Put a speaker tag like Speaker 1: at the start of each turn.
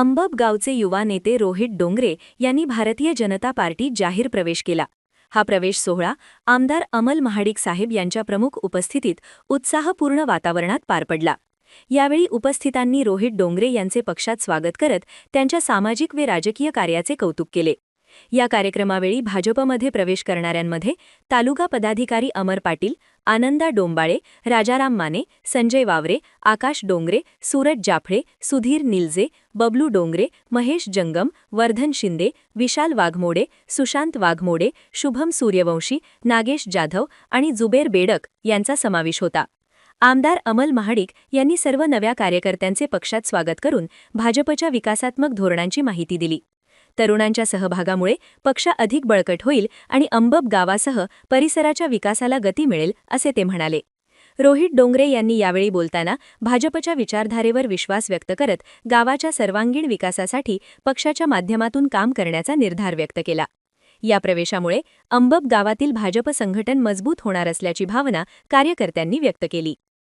Speaker 1: अंबब गावचे युवा नेते रोहित डोंगरे यांनी भारतीय जनता पार्टीत जाहीर प्रवेश केला. हा प्रवेश सोहळा आमदार अमल महाडिक साहेब यांच्या प्रमुख उपस्थितीत उत्साहपूर्ण वातावरणात पार पडला. यावेळी उपस्थितांनी रोहित डोंगरे यांचे पक्षात स्वागत करत त्यांच्या सामाजिक व राजकीय कार्याचे कौतुक केले. या कार्यक्रमावेळी भाजपमध्ये प्रवेश करणाऱ्यांमध्ये तालुका पदाधिकारी अमर पाटील आनंदा डोंबाळे राजाराम माने संजय वावरे आकाश डोंगरे सूरज जाफळे सुधीर निलजे बबलू डोंगरे महेश जंगम वर्धन शिंदे विशाल वाघमोडे सुशांत वाघमोडे शुभम सूर्यवंशी नागेश जाधव आणि जुबेर बेडक यांचा समावेश होता. आमदार अमल महाडिक यांनी सर्व नव्या कार्यकर्त्यांचे पक्षात स्वागत करून भाजपच्या विकासात्मक धोरणांची माहिती दिली. तरुणांच्या सहभागामुळे पक्ष अधिक बळकट होईल आणि अंबब गावासह परिसराच्या विकासाला गती मिळेल असे ते म्हणाले. रोहित डोंगरे यांनी यावेळी बोलताना भाजपच्या विचारधारेवर विश्वास व्यक्त करत गावाच्या सर्वांगीण विकासासाठी पक्षाच्या माध्यमातून काम करण्याचा निर्धार व्यक्त केला. या प्रवेशामुळे अंबब गावातील भाजप संघटन मजबूत होणार असल्याची भावना कार्यकर्त्यांनी व्यक्त केली.